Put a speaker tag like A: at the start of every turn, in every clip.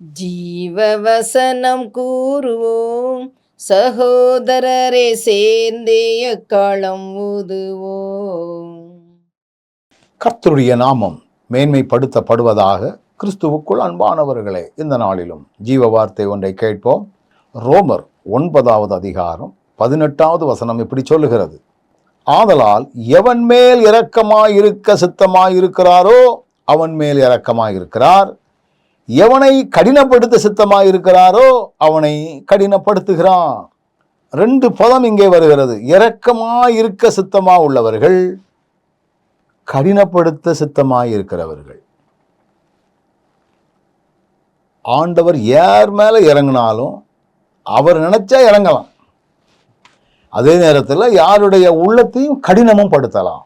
A: ஜீவவசனம் கூறுவோம். சகோதரரே சேர்ந்தே எக்காலம் ஊதுவோம்.
B: கர்த்தருடைய நாமம் மேன்மைப்படுத்தப்படுவதாக கிறிஸ்துவுக்குள் அன்பானவர்களே இந்த நாளிலும் ஜீவ வார்த்தை ஒன்றை கேட்போம். ரோமர் ஒன்பதாவது அதிகாரம் பதினெட்டாவது வசனம் இப்படி சொல்லுகிறது. ஆதலால் எவன் மேல் இரக்கமாயிருக்க சித்தமாயிருக்கிறாரோ அவன் மேல் இரக்கமாயிருக்கிறார். எவனை கடினப்படுத்த சித்தமாக இருக்கிறாரோ அவனை கடினப்படுத்துகிறான். ரெண்டு பதம் இங்கே வருகிறது. இரக்கமாக இருக்க சித்தமாக உள்ளவர்கள் கடினப்படுத்த சித்தமாக இருக்கிறவர்கள் ஆண்டவர் யார் மேலே இறங்கினாலும் அவர் நினைச்சா இறங்கலாம். அதே நேரத்தில் யாருடைய உள்ளத்தையும் கடினமும் படுத்தலாம்.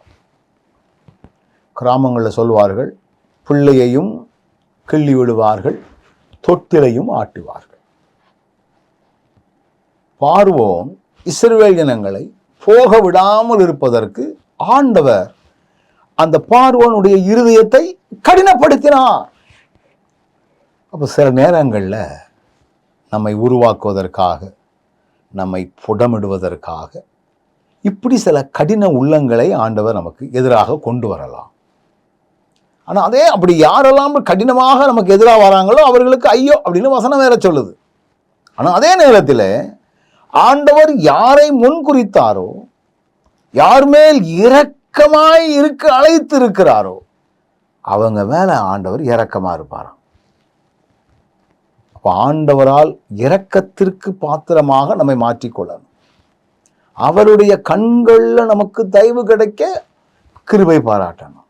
B: கிராமங்களில் சொல்வார்கள் பிள்ளையையும் கிள்ளி விடுவார்கள் தொட்டிலையும் ஆட்டுவார்கள். பார்வோன் இஸ்ரவேல் ஜனங்களை போக விடாமல் இருப்பதற்கு ஆண்டவர் அந்த பார்வோனுடைய இருதயத்தை கடினப்படுத்தினார். அப்போ சில நேரங்களில் நம்மை உருவாக்குவதற்காக நம்மை புடமிடுவதற்காக இப்படி சில கடின உள்ளங்களை ஆண்டவர் நமக்கு எதிராக கொண்டு வரலாம். ஆனால் அதே அப்படி யாரெல்லாம் கடினமாக நமக்கு எதிராக வராங்களோ அவர்களுக்கு ஐயோ அப்படின்னு வசனம் வேற சொல்லுது. ஆனால் அதே நேரத்தில் ஆண்டவர் யாரை முன் குறித்தாரோ யார் மேல் இரக்கமாய் இருக்க அழைத்து இருக்கிறாரோ அவங்க மேலே ஆண்டவர் இரக்கமாக இருப்பாராம். அப்போ ஆண்டவரால் இரக்கத்திற்கு பாத்திரமாக நம்மை மாற்றிக்கொள்ளணும். அவருடைய கண்களில் நமக்கு தயவு கிடைக்க கிருபை பாராட்டணும்.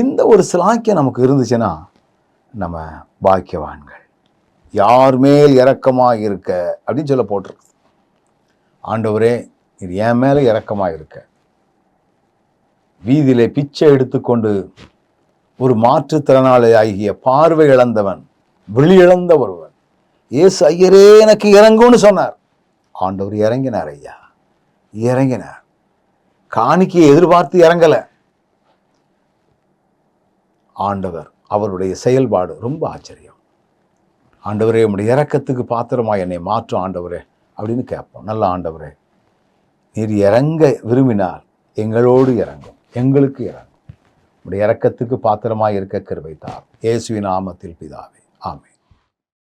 B: இந்த ஒரு சிலாக்கியம் நமக்கு இருந்துச்சுன்னா நம்ம பாக்கியவான்கள். யார் மேல் இறக்கமாக இருக்க அப்படின்னு சொல்ல போட்டிருக்கு. ஆண்டவரே இது என் மேலே இறக்கமாக இருக்க வீதியிலே பிச்சை எடுத்துக்கொண்டு ஒரு மாற்றுத்திறனாளி ஆகிய பார்வை இழந்தவன் விழி இழந்த ஒருவன். ஏசு ஐயரே எனக்கு இறங்கும்னு சொன்னார். ஆண்டவர் இறங்கினார் ஐயா. இறங்கினார். காணிக்கையை எதிர்பார்த்து இறங்கலை. ஆண்டவர் அவருடைய செயல்பாடு ரொம்ப ஆச்சரியம். ஆண்டவரே உடைய இறக்கத்துக்கு பாத்திரமா என்னை மாற்றும் ஆண்டவரே அப்படின்னு கேட்போம். நல்ல ஆண்டவரே நீர் இறங்க விரும்பினால் எங்களோடு இறங்கும் எங்களுக்கு இறங்கும். உடைய இறக்கத்துக்கு பாத்திரமாக இருக்க கிருபை தார் இயேசுவின் நாமத்தில் பிதாவே ஆமே